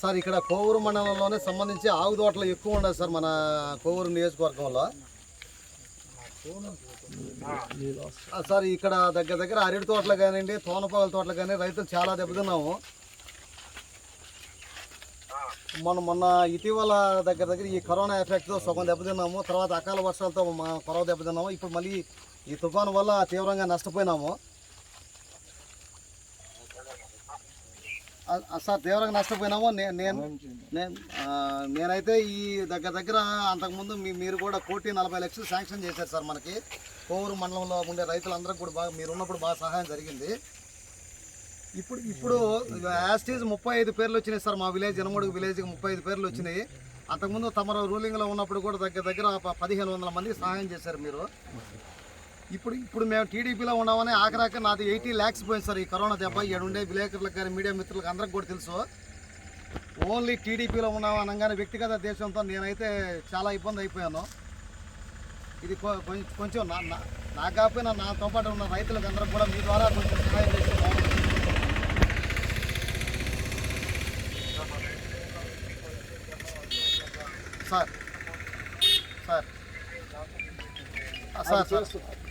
Sir ఇక్కడ కోవూరు మండలంలోనే సంబంధించి ఆవు తోటలు ఎక్కువ ఉండదు సార్ మన కోవూరు నియోజకవర్గంలో. సార్ ఇక్కడ దగ్గర దగ్గర అరటి తోటలు కానివ్వండి తోనపాల తోటలు కానీ రైతులు చాలా దెబ్బతిన్నాము. మొన్న మొన్న ఇటీవల దగ్గర దగ్గర ఈ కరోనా ఎఫెక్ట్తో సగం దెబ్బతిన్నాము. తర్వాత అకాల వర్షాలతో మా కొరవ దెబ్బతిన్నాము. ఇప్పుడు మళ్ళీ ఈ తుఫాను వల్ల తీవ్రంగా నష్టపోయినాము. సార్ తీవ్రంగా నష్టపోయినాము నే- నేను నేనైతే ఈ దగ్గర దగ్గర అంతకుముందు మీ మీరు కూడా కోటి నలభై లక్షలు శాంక్షన్ చేశారు సార్ మనకి. కోవూరు మండలంలో ఉండే రైతులందరికీ కూడా బాగా మీరు ఉన్నప్పుడు బాగా సహాయం జరిగింది. ఇప్పుడు ఇప్పుడు యాస్టీజ్ ముప్పై ఐదు పేర్లు వచ్చినాయి సార్ మా విలేజ్ ఎనమడుగు విలేజ్కి ముప్పై ఐదు పేర్లు వచ్చినాయి. అంతకుముందు తమరు రూలింగ్లో ఉన్నప్పుడు కూడా దగ్గర దగ్గర పదిహేను వందల మందికి సహాయం చేశారు మీరు. ఇప్పుడు ఇప్పుడు మేము టీడీపీలో ఉన్నామని ఆఖరాక నాది ఎయిటీ ల్యాక్స్ పోయింది సార్ ఈ కరోనా దెబ్బ. ఉండే విలేకరులకు కానీ మీడియా మిత్రులకు అందరికి కూడా తెలుసు. ఓన్లీ టీడీపీలో ఉన్నాం అనగానే వ్యక్తిగత దేశంతో నేనైతే చాలా ఇబ్బంది అయిపోయాను. ఇది కొ- కొంచెం నా నా- నాకు కాకపోయినా నాతో పాటు ఉన్న రైతులకు అందరికి కూడా మీ ద్వారా కొంచెం సహాయం చేస్తే సార్ సార్. Sir sir.